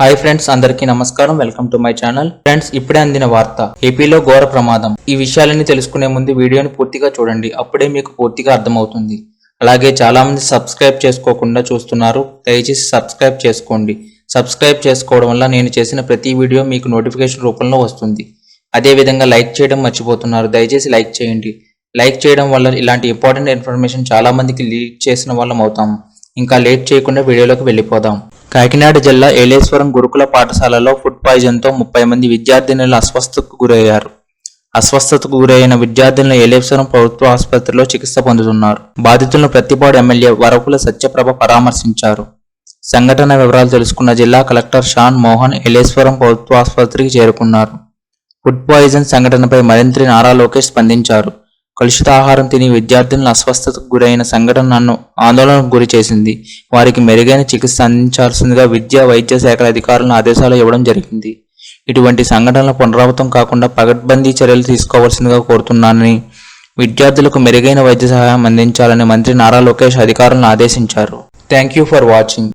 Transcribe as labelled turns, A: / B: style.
A: Hi friends అందరికీ నమస్కారం. Welcome to my channel. Friends ఇప్పుడే అందిన వార్త. ఏపీలో ఘోర ప్రమాదం. ఈ విషయాలన్నీ తెలుసుకునే ముందు వీడియోని పూర్తిగా చూడండి. అప్పుడే మీకు పూర్తిగా అర్థమవుతుంది. అలాగే చాలా మంది సబ్స్క్రైబ్ చేసుకోకుండా చూస్తున్నారు. దయచేసి సబ్స్క్రైబ్ చేసుకోండి. సబ్స్క్రైబ్ చేసుకోవడం వల్ల నేను చేసిన ప్రతి వీడియో మీకు నోటిఫికేషన్ రూపంలో వస్తుంది. అదే విధంగా లైక్ చేయడం మర్చిపోతున్నారు. దయచేసి లైక్ చేయండి. లైక్ చేయడం వల్ల ఇలాంటి ఇంపార్టెంట్ ఇన్ఫర్మేషన్ చాలా మందికి లీడ్ చేసిన వాళ్ళం అవుతాం. ఇంకా లేట్ చేయకుండా వీడియోలోకి వెళ్ళిపోదాం. కాకినాడ జిల్లా ఏలేశ్వరం గురుకుల పాఠశాలలో ఫుడ్ పాయిజన్తో ముప్పై మంది విద్యార్థినులు అస్వస్థతకు గురయ్యారు. అస్వస్థతకు గురైన విద్యార్థులను ఏలేశ్వరం ప్రభుత్వ ఆసుపత్రిలో చికిత్స పొందుతున్నారు. బాధితులను ప్రతిపాడు ఎమ్మెల్యే వరపుల సత్యప్రభ పరామర్శించారు. సంఘటన వివరాలు తెలుసుకున్న జిల్లా కలెక్టర్ షాన్ మోహన్ ఏలేశ్వరం ప్రభుత్వ ఆసుపత్రికి చేరుకున్నారు. ఫుడ్ పాయిజన్ సంఘటనపై మరింత నారా లోకేష్ స్పందించారు. కలుషిత ఆహారం తిని విద్యార్థులను అస్వస్థతకు గురైన సంఘటన నన్ను ఆందోళనకు గురి చేసింది. వారికి మెరుగైన చికిత్స అందించాల్సిందిగా విద్యా వైద్య శాఖల అధికారులను ఆదేశాలు ఇవ్వడం జరిగింది. ఇటువంటి సంఘటనలు పునరావృతం కాకుండా పగడ్బందీ చర్యలు తీసుకోవాల్సిందిగా కోరుతున్నానని విద్యార్థులకు మెరుగైన వైద్య సహాయం అందించాలని మంత్రి నారా లోకేష్ అధికారులను ఆదేశించారు. Thank you for watching.